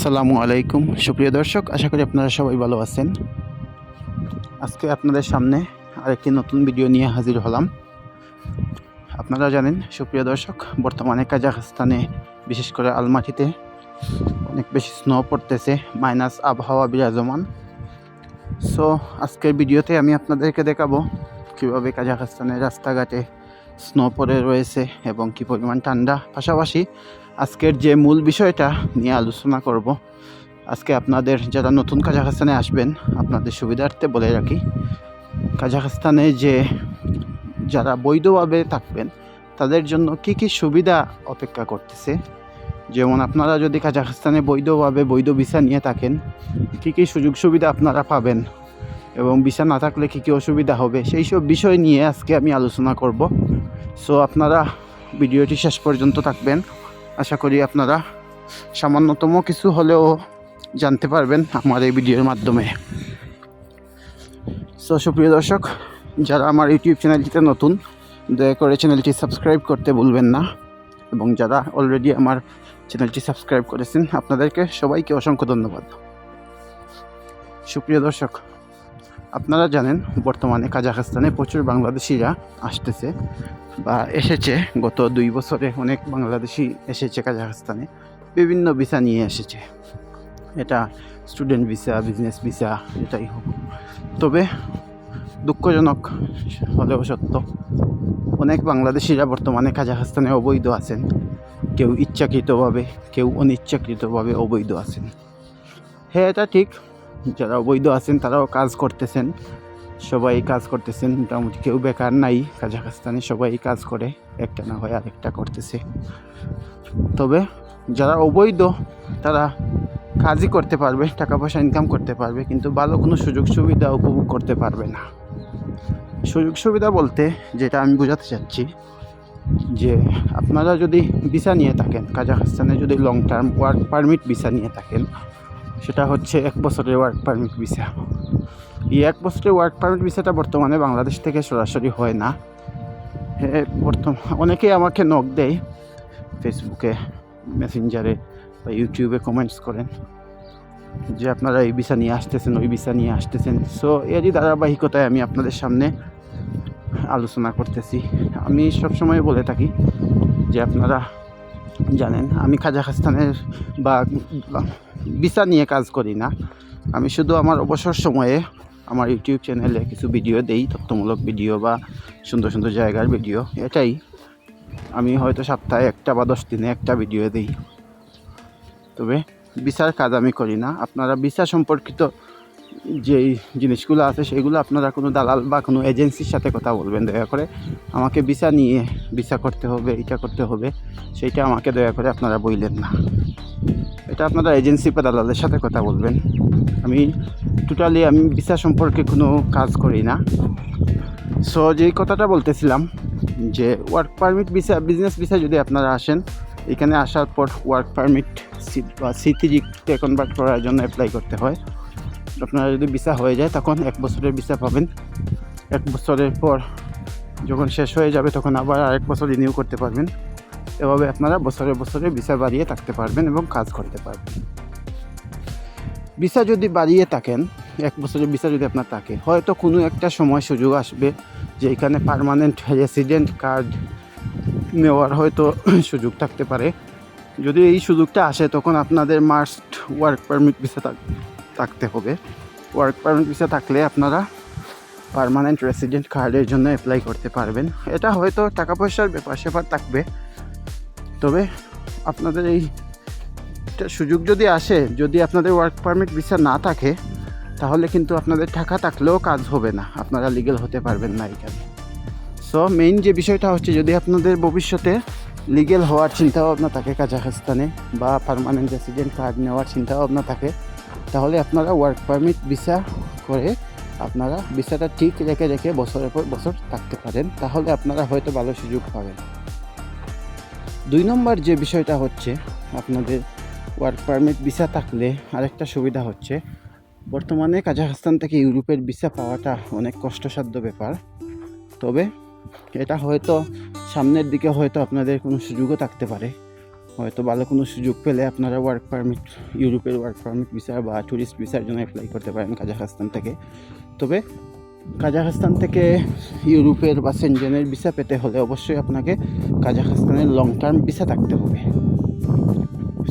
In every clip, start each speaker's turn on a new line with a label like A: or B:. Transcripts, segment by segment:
A: আসসালামু আলাইকুম। সুপ্রিয় দর্শক, আশা করি আপনারা সবাই ভালো আছেন। আজকে আপনাদের সামনে আরেকটি নতুন ভিডিও নিয়ে হাজির হলাম। আপনারা জানেন, সুপ্রিয় দর্শক, বর্তমানে কাজাখস্তানে, বিশেষ করে আলমাটিতে, অনেক বেশি স্নো পড়তেছে মাইনাস আবহাওয়া বিরাজমান। সো আজকের ভিডিওতে আমি আপনাদেরকে দেখাবো কীভাবে কাজাখস্তানের রাস্তাঘাটে স্নো পড়ে রয়েছে এবং কী পরিমাণ ঠান্ডা। পাশাপাশি আজকের যে মূল বিষয়টা নিয়ে আলোচনা করব, আজকে আপনাদের যারা নতুন কাজাখস্তানে আসবেন, আপনাদের সুবিধার্থে বলে রাখি, কাজাখস্তানে যে যারা বৈধভাবে থাকবেন, তাদের জন্য কি কি সুবিধা অপেক্ষা করতেছে? যেমন আপনারা যদি কাজাখস্তানে বৈধভাবে বৈধ ভিসা নিয়ে থাকেন, কি কি সুযোগ সুবিধা আপনারা পাবেন এবং ভিসা না থাকলে কী কী অসুবিধা হবে? সেই সব বিষয় নিয়ে আজকে আমি আলোচনা করব। সো আপনারা ভিডিওটি শেষ পর্যন্ত থাকবেন। আশা করি আপনারা সামান্যতম কিছু হলেও জানতে পারবেন আমার এই ভিডিওর মাধ্যমে। সো সুপ্রিয় দর্শক, যারা আমার ইউটিউব চ্যানেলটিতে নতুন, দয়া করে চ্যানেলটি সাবস্ক্রাইব করতে ভুলবেন না। এবং যারা অলরেডি আমার চ্যানেলটি সাবস্ক্রাইব করেছেন, আপনাদেরকে সবাইকে অসংখ্য ধন্যবাদ। সুপ্রিয় দর্শক, আপনারা জানেন, বর্তমানে কাজাখস্তানে প্রচুর বাংলাদেশিরা আসতেছে। বা এসেছে। গত দুই বছরে অনেক বাংলাদেশি এসেছে কাজাখস্তানে। বিভিন্ন ভিসা নিয়ে এসেছে। এটা স্টুডেন্ট ভিসা বিজনেস ভিসা এটাই হোক। তবে দুঃখজনক হলেও সত্য, অনেক বাংলাদেশিরা বর্তমানে কাজাখস্তানে অবৈধ আছেন। কেউ ইচ্ছাকৃতভাবে, কেউ অনিচ্ছাকৃতভাবে অবৈধ আছেন। হ্যাঁ এটা ঠিক। যারা অবৈধ আছেন, তারাও কাজ করতেছেন। সবাই কাজ করতেছেন, মোটামুটি কেউ বেকার নাই, কাজাখস্তানে সবাই কাজ করে, একটা না হয় আরেকটা করতেছে। তবে যারা অবৈধ, তারা কাজই করতে পারবে টাকা পয়সা ইনকাম করতে পারবে, কিন্তু ভালো কোনো সুযোগ সুবিধা উপভোগ করতে পারবে না। সুযোগ সুবিধা বলতে যেটা আমি বোঝাতে চাচ্ছি, যে আপনারা যদি ভিসা নিয়ে থাকেন, কাজাখস্তানে যদি long term work permit visa নিয়ে থাকেন, সেটা হচ্ছে এক বছরের ওয়ার্ক পারমিট ভিসা এই এক বছরের ওয়ার্ক পারমিট ভিসাটা বর্তমানে বাংলাদেশ থেকে সরাসরি হয় না। বর্তমান অনেকেই আমাকে নক দেয় ফেসবুকে মেসেঞ্জারে বা ইউটিউবে কমেন্টস করেন যে, আপনারা এই ভিসা নিয়ে আসতেছেন, ওই ভিসা নিয়ে আসতেছেন। সো এরই ধারাবাহিকতায় আমি আপনাদের সামনে আলোচনা করতেছি। আমি সবসময় বলে থাকি যে, আপনারা জানেন, আমি কাজাখস্তানের বা ভিসা নিয়ে কাজ করি না। আমি শুধু আমার অবসর সময়ে আমার ইউটিউব চ্যানেলে কিছু ভিডিও দেই, তথ্যমূলক ভিডিও বা সুন্দর সুন্দর জায়গার ভিডিও এটাই। আমি হয়তো সপ্তাহে একটা বা দশ দিনে একটা ভিডিও দিই। তবে বিচার কাজ আমি করি না। আপনারা বিচার সম্পর্কিত যেই জিনিসগুলো আছে সেগুলো আপনারা কোনো দালাল বা কোনো এজেন্সির সাথে কথা বলবেন, দয়া করে আমাকে ভিসা নিয়ে ভিসা করতে হবে এটা করতে হবে, সেইটা আমাকে দয়া করে আপনারা বললেন না। এটা আপনারা এজেন্সি বা দালালের সাথে কথা বলবেন। আমি টোটালি আমি ভিসা সম্পর্কে কোনো কাজ করি না। সো যেই কথাটা বলতেছিলাম যে work permit visa business visa যদি আপনারা আসেন, এখানে আসার পর ওয়ার্ক পারমিট বা সিটিজিতে কনভার্ট করার জন্য অ্যাপ্লাই করতে হয়। আপনারা যদি ভিসা হয়ে যায়, তখন এক বছরের ভিসা পাবেন। এক বছরের পর যখন শেষ হয়ে যাবে, তখন আবার আরেক বছর রিনিউ করতে পারবেন। এভাবে আপনারা বছরে বছরে ভিসা বাড়িয়ে থাকতে পারবেন এবং কাজ করতে পারবেন। ভিসা যদি বাড়িয়ে থাকেন, এক বছরের ভিসা যদি আপনার থাকে, হয়তো কোনো একটা সময় সুযোগ আসবে যে এখানে পারমানেন্ট রেসিডেন্ট কার্ড নেওয়ার হয়তো সুযোগ থাকতে পারে। যদি এই সুযোগটা আসে, তখন আপনাদের মাস্ট ওয়ার্ক পারমিট ভিসা থাকতে হবে। ওয়ার্ক পারমিট ভিসা থাকলে আপনারা পারমানেন্ট রেসিডেন্ট কার্ডের জন্য অ্যাপ্লাই করতে পারবেন। এটা হয়তো টাকা পয়সার ব্যাপার স্যাপার থাকবে। তবে আপনাদের এই সুযোগ যদি আসে, যদি আপনাদের ওয়ার্ক পারমিট ভিসা না থাকে, তাহলে কিন্তু আপনাদের টাকা থাকলেও কাজ হবে না। আপনারা লিগেল হতে পারবেন না এখানে। সো মেইন যে বিষয়টা হচ্ছে, যদি আপনাদের ভবিষ্যতে লিগেল হওয়ার চিন্তাভাবনা থাকে কাজাখস্তানে বা পারমানেন্ট রেসিডেন্ট কার্ড নেওয়ার চিন্তাভাবনা থাকে তাহলে আপনারা ওয়ার্ক পারমিট ভিসা করে আপনারা ভিসাটা ঠিক রেখে রেখে বছরের পর বছর থাকতে পারেন। তাহলে আপনারা হয়তো ভালো সুযোগ পাবেন। দুই নম্বর যে বিষয়টা হচ্ছে, আপনাদের ওয়ার্ক পারমিট ভিসা থাকলে আরেকটা সুবিধা হচ্ছে, বর্তমানে কাজাখস্তান থেকে ইউরোপের ভিসা পাওয়াটা অনেক কষ্টসাধ্য ব্যাপার। তবে এটা হয়তো সামনের দিকে হয়তো আপনাদের কোনো সুযোগও থাকতে পারে। হয়তো ভালো কোনো সুযোগ পেলে আপনারা ওয়ার্ক পারমিট ইউরোপের ওয়ার্ক পারমিট ভিসা বা ট্যুরিস্ট ভিসার জন্য অ্যাপ্লাই করতে পারেন কাজাখস্তান থেকে। তবে কাজাখস্তান থেকে ইউরোপের বা সেনজেনের ভিসা পেতে হলে অবশ্যই আপনাকে কাজাখস্তানের লং টার্ম ভিসা থাকতে হবে।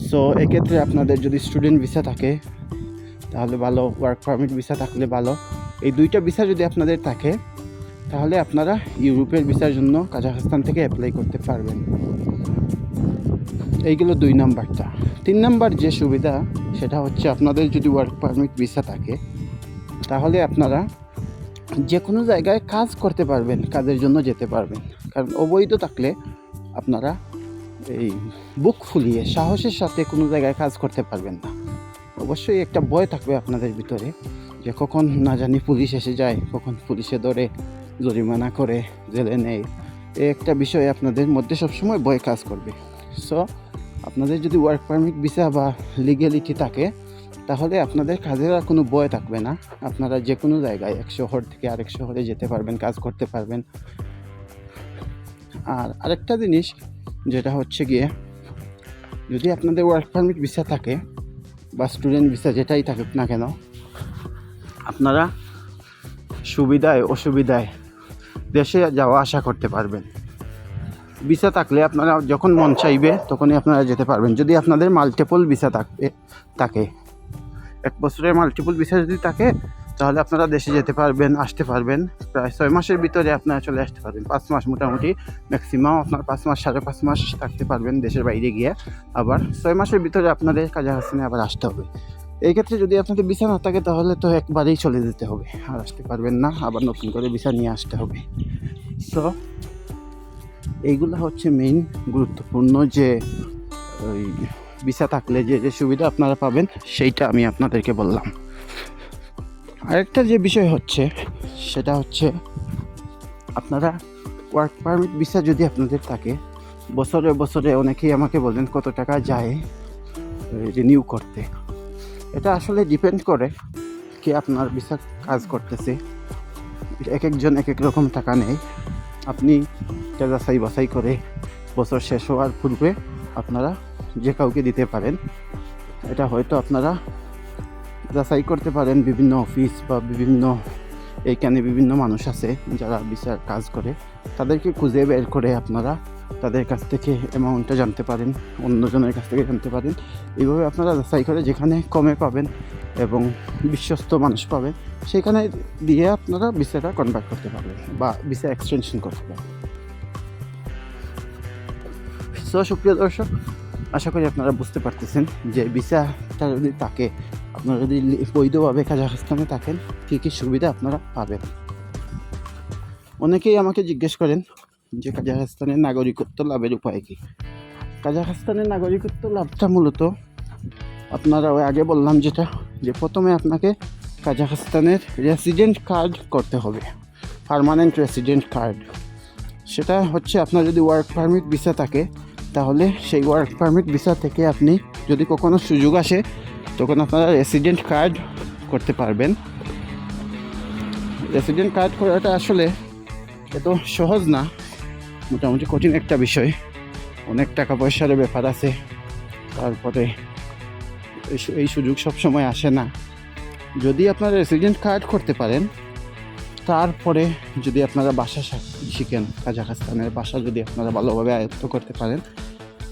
A: সো এক্ষেত্রে আপনাদের যদি স্টুডেন্ট ভিসা থাকে, তাহলে ভালো ওয়ার্ক পারমিট ভিসা থাকলে ভালো। এই দুইটা ভিসা যদি আপনাদের থাকে, তাহলে আপনারা ইউরোপের ভিসার জন্য কাজাখস্তান থেকে অ্যাপ্লাই করতে পারবেন। এইগুলো দুই নাম্বারটা। তিন নাম্বার যে সুবিধা, সেটা হচ্ছে আপনাদের যদি ওয়ার্ক পারমিট ভিসা থাকে, তাহলে আপনারা যে কোনো জায়গায় কাজ করতে পারবেন, কাজের জন্য যেতে পারবেন। কারণ অবৈধ থাকলে আপনারা এই বুক ফুলিয়ে, সাহসের সাথে কোনো জায়গায় কাজ করতে পারবেন না। অবশ্যই একটা ভয় থাকবে আপনাদের ভিতরে যে কখন না জানি পুলিশ এসে যায়, কখন পুলিশে ধরে, জরিমানা করে, জেলে নেয়। এই একটা বিষয় আপনাদের মধ্যে সবসময় ভয় কাজ করবে। সো আপনাদের যদি ওয়ার্ক পারমিট ভিসা বা লিগ্যালিটি থাকে, তাহলে আপনাদের কাজের আর কোনো ভয় থাকবে না। আপনারা যে কোনো জায়গায় এক শহর থেকে আরেক শহরে যেতে পারবেন, কাজ করতে পারবেন। আর আরেকটা জিনিস, যেটা হচ্ছে গিয়ে, যদি আপনাদের ওয়ার্ক পারমিট ভিসা থাকে, বা স্টুডেন্ট ভিসা যেটাই থাকুক না কেন, আপনারা সুবিধায়, অসুবিধায় দেশে যাওয়া, আসা করতে পারবেন। ভিসা থাকলে আপনারা যখন মন চাইবে তখনই আপনারা যেতে পারবেন। যদি আপনাদের মাল্টিপল ভিসা থাকবে, থাকে। এক বছরের মাল্টিপল ভিসা যদি থাকে, তাহলে আপনারা দেশে যেতে পারবেন, আসতে পারবেন। প্রায় ছয় মাসের ভিতরে আপনারা চলে আসতে পারবেন। পাঁচ মাস মোটামুটি ম্যাক্সিমাম আপনার পাঁচ মাস, সাড়ে পাঁচ মাস থাকতে পারবেন দেশের বাইরে গিয়ে। আবার ছয় মাসের ভিতরে আপনাদের কাজে কাজাখাস্তানে আবার আসতে হবে। এই ক্ষেত্রে যদি আপনাদের ভিসা না থাকে, তাহলে তো একবারেই চলে যেতে হবে। আর আসতে পারবেন না, আবার নতুন করে ভিসা নিয়ে আসতে হবে। সো এইগুলো হচ্ছে মেইন গুরুত্বপূর্ণ যে, ওই ভিসা থাকলে যে যে সুবিধা আপনারা পাবেন, সেইটা আমি আপনাদেরকে বললাম। আরেকটা যে বিষয় হচ্ছে, সেটা হচ্ছে আপনারা ওয়ার্ক পারমিট ভিসা যদি আপনাদের থাকে, বছরে বছরে অনেকেই আমাকে বলেন কত টাকা যায় রিনিউ করতে। এটা আসলে ডিপেন্ড করে কি আপনার ভিসা কাজ করতেছে। এক একজন এক এক রকম টাকা নেয়। আপনি এটা যাচাই বাছাই করে বছর শেষ হওয়ার পূর্বে আপনারা যে কাউকে দিতে পারেন, এটা হয়তো আপনারা যাচাই করতে পারেন। বিভিন্ন অফিস বা বিভিন্ন এইখানে বিভিন্ন মানুষ আছে যারা বিচার কাজ করে, তাদেরকে খুঁজে বের করে আপনারা তাদের কাছ থেকে অ্যামাউন্টটা জানতে পারেন, অন্যজনের কাছ থেকে জানতে পারেন। এইভাবে আপনারা যাচাই করে যেখানে কমে পাবেন এবং বিশ্বস্ত মানুষ পাবেন, সেখানে দিয়ে আপনারা ভিসাটা কনভার্ট করতে পারবেন বা ভিসা এক্সটেনশন করতে পারবেন। সো সুপ্রিয় দর্শক, আশা করি আপনারা বুঝতে পারতেছেন যে ভিসাটা যদি থাকে, আপনারা যদি বৈধভাবে কাজাখস্তানে থাকেন, কী কী সুবিধা আপনারা পাবেন? অনেকেই আমাকে জিজ্ঞেস করেন যে কাজাখস্তানের নাগরিকত্ব লাভের উপায় কী? কাজাখস্তানের নাগরিকত্ব লাভটা মূলত, আপনারা ওই আগে বললাম যেটা, যে প্রথমে আপনাকে কাজাখস্তানের রেসিডেন্ট কার্ড করতে হবে পার্মানেন্ট রেসিডেন্ট কার্ড সেটা হচ্ছে আপনার যদি ওয়ার্ক পারমিট ভিসা থাকে তাহলে সেই ওয়ার্ক পারমিট ভিসা থেকে আপনি যদি কখনো সুযোগ আসে, তখন আপনারা রেসিডেন্ট কার্ড করতে পারবেন। রেসিডেন্ট কার্ড করাটা আসলে এত সহজ না, মোটামুটি কঠিন একটা বিষয়। অনেক টাকা পয়সার ব্যাপার আছে, তারপরে এই সুযোগ সব সময় আসে না। যদি আপনারা রেসিডেন্ট কার্ড করতে পারেন তারপরে যদি আপনারা বাসা শিখেন, কাজাখস্তানের বাসা যদি আপনারা ভালোভাবে আয়ত্ত করতে পারেন,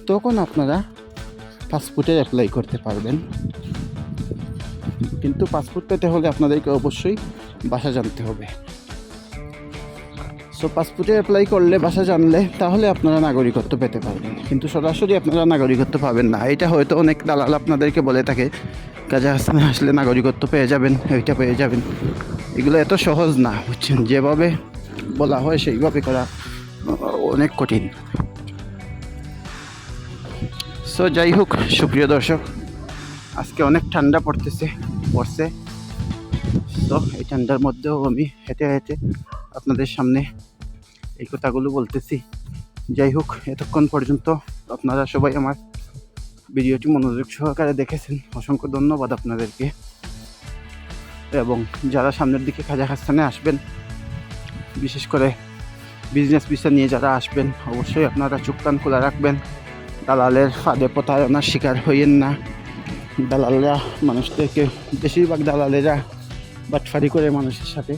A: তখন আপনারা পাসপোর্টের অ্যাপ্লাই করতে পারবেন। কিন্তু পাসপোর্ট পেতে হলে আপনাদেরকে অবশ্যই বাসা জানতে হবে। সো পাসপোর্টে অ্যাপ্লাই করলে ভাষা জানলে তাহলে আপনারা নাগরিকত্ব পেতে পারবেন। কিন্তু সরাসরি আপনারা নাগরিকত্ব পাবেন না। এটা হয়তো অনেক দালাল আপনাদেরকে বলে থাকে, কাজাখস্তানে আসলে নাগরিকত্ব পেয়ে যাবেন ওইটা পেয়ে যাবেন। এগুলো এত সহজ না, বুঝছেন? যেভাবে বলা হয় সেইভাবে করা অনেক কঠিন। সো যাই হোক, সুপ্রিয় দর্শক, আজকে অনেক ঠান্ডা পড়তেছে, পড়ছে। তো এই ঠান্ডার মধ্যেও আমি হেঁটে হেঁটে আপনাদের সামনে এই কথাগুলো বলতেছি। যাই হোক, এতক্ষণ পর্যন্ত আপনারা সবাই আমার ভিডিওটি মনোযোগ সহকারে দেখেছেন। অসংখ্য ধন্যবাদ আপনাদেরকে। এবং যারা সামনের দিকে কাজাখস্তানে আসবেন, বিশেষ করে বিজনেস ভিসা নিয়ে যারা আসবেন, অবশ্যই আপনারা চোখ কান খোলা রাখবেন। দালালের ফাঁদে প্রতারণার শিকার হইয়েন না। দালালরা মানুষদেরকে, বেশিরভাগ দালালেরা বাটফারি করে মানুষের সাথে।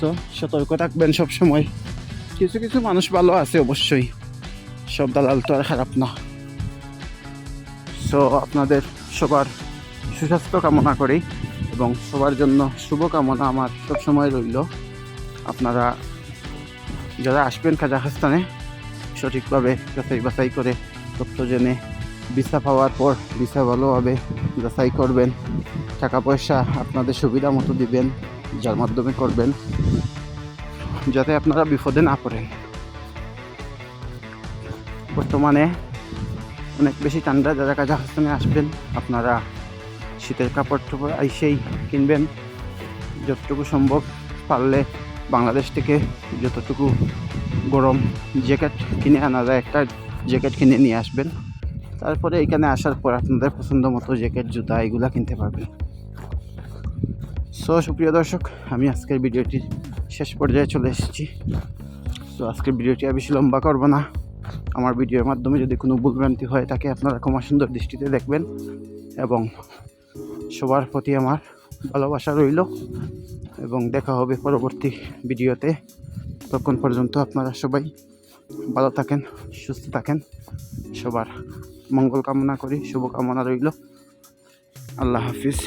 A: তো সতর্ক থাকবেন সব সময় কিছু কিছু মানুষ ভালো আছে অবশ্যই। সব দালাল তো আর খারাপ না। সো আপনাদের সবার সুস্বাস্থ্য কামনা করি এবং সবার জন্য শুভ কামনা আমার সবসময় রইল। আপনারা যারা আসবেন কাজাখস্তানে, সঠিকভাবে যাচাই বাছাই করে তথ্য জেনে, ভিসা পাওয়ার পর ভিসা ভালোভাবে যাচাই করবেন, টাকা পয়সা আপনাদের সুবিধা মতো দিবেন, যার মাধ্যমে করবেন, যাতে আপনারা বিপদে না পড়েন। বর্তমানে অনেক বেশি ঠান্ডা যারা কাজাখস্তানে আসবেন, আপনারা শীতের কাপড় টাপড় আইসেই কিনবেন। যতটুকু সম্ভব পারলে বাংলাদেশ থেকে যতটুকু গরম জ্যাকেট কিনে আনা যায়, একটা জ্যাকেট কিনে নিয়ে আসবেন। তারপরে এখানে আসার পর আপনাদের পছন্দ মতো জ্যাকেট, জুতা এগুলো কিনতে পারবেন। সো সুপ্রিয় দর্শক, আমি আজকের ভিডিওটি শেষ পর্যায়ে চলে এসেছি। সো আজকের ভিডিওটি আর বেশি লম্বা করব না। আমার ভিডিওর মাধ্যমে যদি কোনো ভুলভ্রান্তি হয়, তাকে আপনারা ক্ষমা সুন্দর দৃষ্টিতে দেখবেন এবং সবার প্রতি আমার ভালোবাসা রইল এবং দেখা হবে পরবর্তী ভিডিওতে। তখন পর্যন্ত আপনারা সবাই ভালো থাকেন, সুস্থ থাকেন, সবার মঙ্গল কামনা করি শুভকামনা রইল। আল্লাহ হাফিজ।